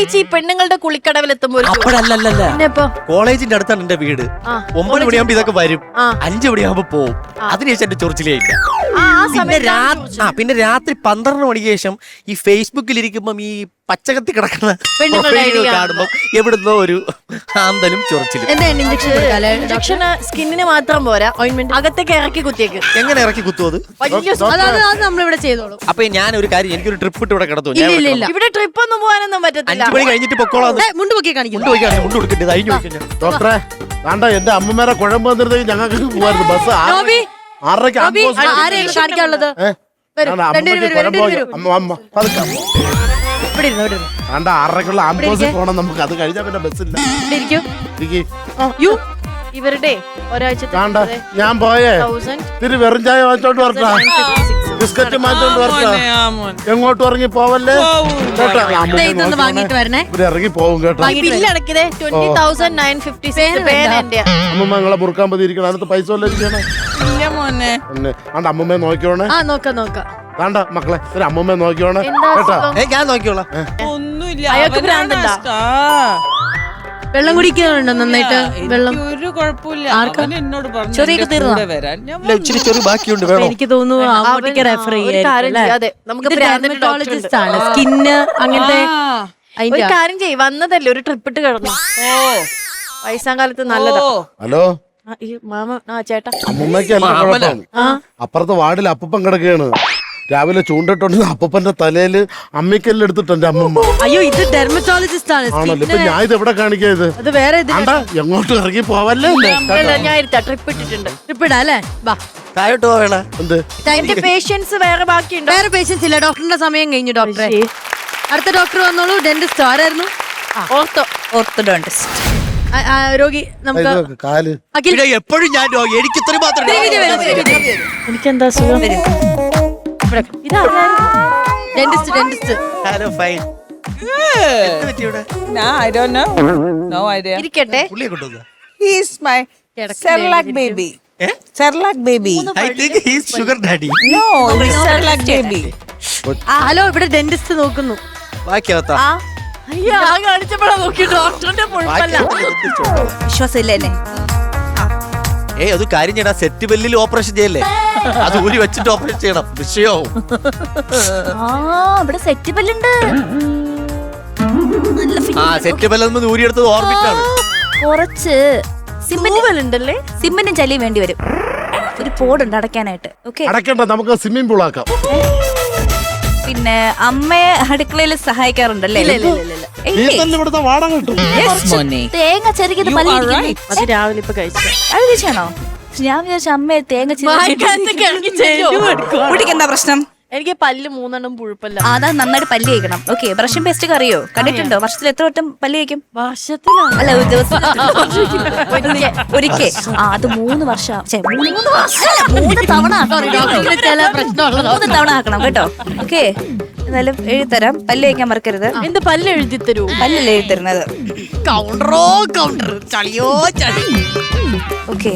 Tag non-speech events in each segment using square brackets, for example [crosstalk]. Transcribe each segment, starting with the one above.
പ്രത്യേകിച്ച് ഈ പെണ്ണുങ്ങളുടെ കുളിക്കടവിൽ എത്തുമ്പോൾ ഒരു അപ്പോഴല്ലല്ല കോളേജിന്റെ അടുത്താണ് എന്റെ വീട്. ഒമ്പത് മണിയാകുമ്പോ ഇതൊക്കെ വരും. അഞ്ചു മണിയാകുമ്പോ പോവും. അതിനുശേഷം എന്റെ ചൊറിച്ചിലേ ഇല്ല. പിന്നെ രാത്രി ആ പിന്നെ രാത്രി പന്ത്രണ്ട് മണിക്ക് ശേഷം ഈ ഫേസ്ബുക്കിൽ ഇരിക്കുമ്പം ഈ പച്ചകത്തി കിടക്കുന്ന പ്രൊഫൈലുകൾ ഐഡിയ കാണുമ്പോ എവിടുന്നോ ഒരു ആന്തലും ചൊറിച്ചിലും. ഇഞ്ചക്ഷന് സ്കിന്നിന് മാത്രം പോരാ. ഓയിൻമെന്റ് അകത്തേക്ക് ഇറക്കി കുത്തിയേക്ക്. എങ്ങനെ ഇറക്കി കുത്തുവത് വലിയ അത് നമ്മളിവിടെ ചെയ്തോളൂ. അപ്പൊ ഞാൻ ഒരു കാര്യം എനിക്കൊരു ട്രിപ്പ് ഇട്ട് ഇവിടെ കിടത്തു ഇല്ല, ഇവിടെ ഇല്ല. ഇവിടെ ട്രിപ്പ് ഒന്നും പോകാനൊന്നും പറ്റത്തില്ല. അഞ്ചു മണി കഴിഞ്ഞിട്ട് പൊക്കോളാം ഏ, മുണ്ട് പൊക്കി കാണിക്കുന്നു. മുണ്ട് വയ്ക്കാണ് മുണ്ട് കൊടുക്കണ്ടത് അഴിഞ്ഞു ഡോക്ടറെ വേണ്ട എന്റെ അമ്മമാരെ കുഴമ്പ് വന്നിരുന്നെങ്കിൽ ഞങ്ങൾക്ക് പോവായിരുന്നു. ബസ് ആ- നോബി, ആറരയ്ക്ക് ആംബുലൻസ് ആ, ആരെയാണ് കാണിക്കാനുള്ളത്? വരൂ, രണ്ടുപേരും വരൂ, രണ്ടുപേരും അമ്മ അമ്മ പതുക്കെ. ഇവിടെ ഇരുന്നു ഇവിടെ ഇരുന്നു കണ്ട ആറരക്കുള്ള ആംബുലൻസിൽ പോണം നമുക്ക്. അത് കഴിഞ്ഞാൽ പിന്നെ ബസ്സില്ല ഇവിടെ ഇരിക്കൂ. ഇരിക്ക്. യു. ഇവരുടെ ഒരാഴ്ച കണ്ട ഞാൻ പോയേ. തിരി വെറും ചായ വാങ്ങിച്ചോണ്ട് വരട്ടാ. ബിസ്ക്കറ്റ് മാറ്റോണ്ട് വരട്ടാ. എങ്ങോട്ടും ഇറങ്ങി പോവല്ലേ? കേട്ടോ? ദേ, ഇതൊന്ന് വാങ്ങിയിട്ട് വരണേ. ഇവർ ഇറങ്ങി പോവും കേട്ടോ. Bill അടക്കിയതേ twenty thousand nine fifty six പേന എന്റെ അമ്മമ്മ നിങ്ങളെ മുറുക്കാൻ പതി ഇരിക്കണം അതിനകത്ത് പൈസ വല്ലതും ഇരിക്കണം. ആണ്ട അമ്മമ്മയെ നോക്കിയോണേ ആ നോക്കാം നോക്കാം. വേണ്ട മക്കളെ ഒരു അമ്മമ്മയെ നോക്കിയോണേ എന്താ കേട്ടാ? അസുഖം? ഏ ഞാൻ നോക്കിയോളാം ഒന്നുമില്ല. അയാൾക്ക് അവനാണ് ഭ്രാന്തുണ്ടോ? സ്റ്റാർ. വെള്ളം കുടിക്കുന്നുണ്ടോ നന്നായിട്ട്? എനിക്ക് വെള്ളം? ഒരു കുഴപ്പമില്ല. ആർക്കാ? അവൻ എന്നോട് പറഞ്ഞു ചൊറിയൊക്കെ എന്റെ തീർന്നോ? കൂടെ വരാൻ. ഞാൻ ഇല്ല ഇച്ചിരി ചെറിയ ബാക്കിയുണ്ട് അപ്പൊ വേണോ? എനിക്ക് തോന്നുന്നു അങ്ങോട്ടേക്ക് അവൻ- റെഫർ ഒരു കാര്യം ചെയ്യാം, അതെ. നമുക്ക് ഡെർമറ്റോളജിസ്റ്റ് ആണ്. സ്കിന്ന് അങ്ങനത്തെ ആ, ഒരു അതിന്റെ കാര്യം ചെയ്യ് വന്നതല്ലേ ഒരു ട്രിപ്പ് ഇട്ട് കിടന്നു. ഓ വയസ്സാം കാലത്ത് നല്ലതാ. ഓ. ഹലോ? ഈ മാമ ആ ചേട്ടാ. അമ്മമ്മയ്ക്ക് അല്ല കുഴപ്പം അപ്പുറത്തെ വാർഡിൽ അപ്പൂപ്പൻ കിടക്കുകയാണ്. രാവിലെ ചൂണ്ടിട്ടുണ്ട് അപ്പൂപ്പന്റെ തലയിൽ അമ്മിക്കല്ല് എടുത്തിട്ട് എന്റെ അമ്മമ്മ. അയ്യോ ഇത് ഡെർമറ്റോളജിസ്റ്റ് ആണ്. ആണല്ലോ ഇപ്പൊ ഞാൻ ഇത് എവിടെ കാണിക്കാ ഇത്? അത് വേറെ ഇതിന് ആണ്ടാ എങ്ങോട്ടും ഇറങ്ങി പോവല്ലേ ഞാൻ ഇരുത്താ. ട്രിപ്പ് ഇട്ടിട്ടുണ്ട്. ട്രിപ്പ് ഇടാം അല്ലേ? വാ. താഴോട്ട് പോവേണ. എന്ത്? എന്റെ പേഷ്യൻസ് വേറെ ബാക്കിയുണ്ടോ? വേറെ പേഷ്യൻസ് ഇല്ല. ഡോക്ടറിന്റെ സമയം കഴിഞ്ഞു ഡോക്ടറെ അടുത്ത ഡോക്ടർ വന്നോളൂ ഡെന്റിസ്റ്റ് ആരായിരുന്നു? ഓർത്തോ ഓർത്തഡോണ്ടിസ്റ്റ് ആ, ആ, രോഗി നമുക്ക് ഇത് കാൽ. അഖിൽ. പിന്നെ എപ്പോഴും ഞാൻ രോഗി എനിക്ക് ഇത്ര മാത്രം എനിക്കെന്താ സുഖം ഡെന്റിസ്റ്റ് ഡെന്റിസ്റ്റ് ഹലോ ഫൈൻ ഞാൻ I don't know no idea ഇരിക്കട്ടെ. പുള്ളിയെ കൊണ്ടുവന്ന? He is my Cerelac baby ഏ? Cerelac baby I think he's sugar daddy no Cerelac baby hello ഇവിടെ ഡെന്റിസ്റ്റ് നോക്കുന്നു. ബാക്കിയാവത്ത അയ്യോ ആ കാണിച്ചപ്പോഴാ നോക്കി ഡോക്ടറിന്റെ മുഴുവല്ല വിശ്വാസമില്ല എന്നെ. ഏയ് അത് കാര്യം സെറ്റ് ബെല്ലിൽ ഓപ്പറേഷൻ ചെയ്യല്ലേ? അത് ഊരി വെച്ചിട്ട് ഓപ്പറേഷൻ ചെയ്യണം. വിഷയവും. ആ ഇവിടെ സെറ്റ് ബെല്ലുണ്ട്. ആ സെറ്റ് ബെല്ലൊന്നും ഊരിയെടുത്തത് ഓർബിറ്റാണ് കുറച്ച്. സിമ്മിന് ഉണ്ടല്ലേ സിമ്മിനും ചലിയും വേണ്ടി വരും. ഒരു പോടുണ്ട് അടയ്ക്കാനായിട്ട്. ഓക്കെ അടക്കണ്ട നമുക്ക് സ്വിമ്മിംഗ് പൂൾ ആക്കാം. പിന്നെ അമ്മയെ അടുക്കളയിൽ സഹായിക്കാറുണ്ടല്ലേ? നീ ഇല്ലേ? തന്നെ ഇവിടുത്തെ വാടക കിട്ടും. മോനെ. തേങ്ങ ചെറുക്കിയത് You are right. അത് രാവിലെ ഇപ്പൊ കഴിച്ചു. അത് ഞാൻ വിചാരിച്ച അമ്മയെ തേങ്ങ. [laughs] കുടിക്കെന്താ പ്രശ്നം? എനിക്ക് പല്ല് മൂന്നെണ്ണം പുഴുപ്പല്ല. അതാ നന്നായിട്ട് പല്ല് കഴിക്കണം ഓക്കെ ബ്രഷും പേസ്റ്റ് ഒക്കെ അറിയോ? കണ്ടിട്ടുണ്ടോ? വർഷത്തിൽ എത്ര വട്ടം പല്ല് കഴിക്കും വർഷത്തിലാണ് അല്ല ഒരു ദിവസം [laughs] ഒരിക്കൽ. ആ അത് മൂന്ന് വർഷം. ഛെ, മൂന്ന് വർഷം? അല്ല, മൂന്ന് തവണ ആക്കണം. [laughs] കേട്ടോ. ചില പ്രശ്നമുള്ളത്. മൂന്ന് തവണ ആക്കണം കേട്ടോ. ഓക്കെ എന്നാലും എഴുതിത്തരാം പല്ല് കഴിക്കാൻ മറക്കരുത്. എന്ത് പല്ല് എഴുതി തരൂ? പല്ലല്ലേ എഴുതരുന്നത് കൗണ്ടറോ കൗണ്ടർ ചളിയോ ചളി. ഓക്കെ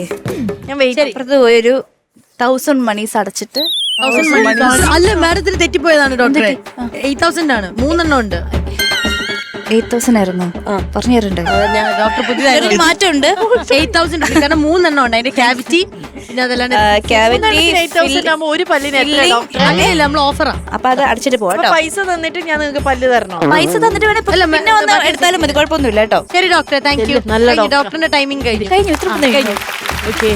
ഞാൻ വെയിറ്റ് അപ്പുറത്ത് പോയൊരു തൗസൻഡ് മണീസ് അടച്ചിട്ട് അല്ല മാഡത്തിന് തെറ്റിപ്പോയതാണ് ഡോക്ടറെ എയ്റ്റ് തൗസൻഡ് ആണ്. മൂന്നെണ്ണം ഉണ്ട്. എയ്റ്റ് തൗസൻഡ് ആയിരുന്നു. പറഞ്ഞു തരണ്ടേ ഡോക്ടർ പുതിയതായിരുന്നു ഒരു മാറ്റമുണ്ട്. എയ്റ്റ് തൗസൻഡ് കാരണം മൂന്നെണ്ണം ഉണ്ട്. അതിന്റെ ക്യാവിറ്റി പിന്നെ അതല്ലാണ്ട് ക്യാവിറ്റി ആകുമ്പോ ഒരു പല്ലിന് എത്ര ഡോക്ടർ അങ്ങനെയല്ല നമ്മൾ ഓഫറാ അപ്പൊ അത് അടച്ചിട്ട് പൈസ തന്നിട്ട് ഞാൻ നിങ്ങൾക്ക് പല്ല് തരണോ? പൈസ തന്നിട്ട് വേണേ പിന്നെ വന്ന് എടുത്താലും മതി. കുഴപ്പമൊന്നുമില്ല കേട്ടോ ശരി ഡോക്ടറെ താങ്ക് യു നല്ല ഡോക്ടറാ. ഡോക്ടറിന്റെ ടൈമിംഗ് കഴിഞ്ഞു. കഴിഞ്ഞു ഇത്ര കഴിഞ്ഞു. ഓക്കെ